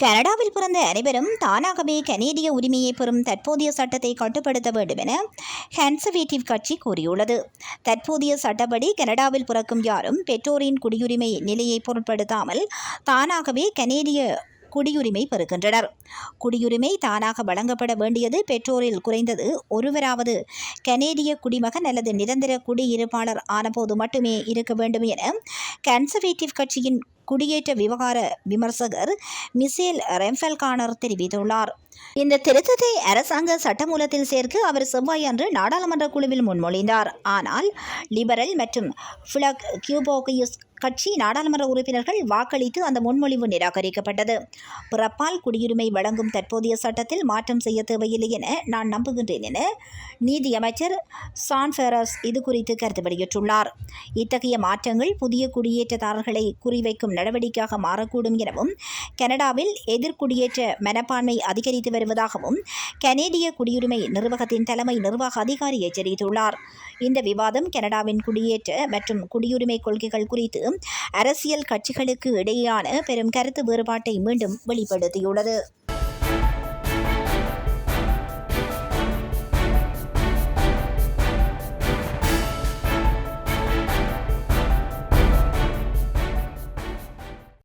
கனடாவில் பிறந்த அனைவரும் தானாகவே கனேடிய உரிமையை பெறும் தற்போதைய சட்டத்தை கட்டுப்படுத்த வேண்டும் என கன்சர்வேட்டிவ் கட்சி கூறியுள்ளது. தற்போதைய சட்டப்படி கனடாவில் பிறக்கும் யாரும் பெற்றோரின் குடியுரிமை நிலையை பொருட்படுத்தாமல் தானாகவே கனேடிய குடியுரிமை பெறுகின்றனர். குடியுரிமை தானாக வழங்கப்பட வேண்டியது பெற்றோரில் குறைந்தது ஒருவராவது கனேடிய குடிமகன் அல்லது நிரந்தர குடியிருப்பாளர் ஆனபோது மட்டுமே இருக்க வேண்டும் என கன்சர்வேட்டிவ் கட்சியின் குடியேற்ற விவகார விமர்சகர் மிசேல் ரெம்ஃபெல்கானர் தெரிவித்துள்ளார். இந்த திருத்தத்தை அரசாங்க சட்டமூலத்தில் சேர்க்க அவர் செவ்வாய் அன்று நாடாளுமன்ற குழுவில் முன்மொழிந்தார். ஆனால் லிபரல் மற்றும் ஃபிளக் கியூபோகியுஸ் கட்சி நாடாளுமன்ற உறுப்பினர்கள் வாக்களித்து அந்த முன்மொழிவு நிராகரிக்கப்பட்டது. பிறப்பால் குடியுரிமை வழங்கும் தற்போதைய சட்டத்தில் மாற்றம் செய்ய தேவையில்லை என நான் நம்புகின்றேன் என நீதியமைச்சர் சான்ஃபெரஸ் இது குறித்து கருத்து வெளியிட்டுள்ளார். இத்தகைய மாற்றங்கள் புதிய குடியேற்றதாரர்களை குறிவைக்கும் நடவடிக்கையாக மாறக்கூடும் எனவும் கனடாவில் எதிர்குடியேற்ற மனப்பான்மை அதிகரித்து வருவதாகவும் கனேடிய குடியுரிமை நிர்வாகத்தின் தலைமை நிர்வாக அதிகாரி எச்சரித்துள்ளார். இந்த விவாதம் கனடாவின் குடியேற்ற மற்றும் குடியுரிமை கொள்கைகள் குறித்து அரசியல் கட்சிகளுக்கு இடையேயான பெரும் கருத்து வேறுபாட்டை மீண்டும் வெளிப்படுத்தியுள்ளது.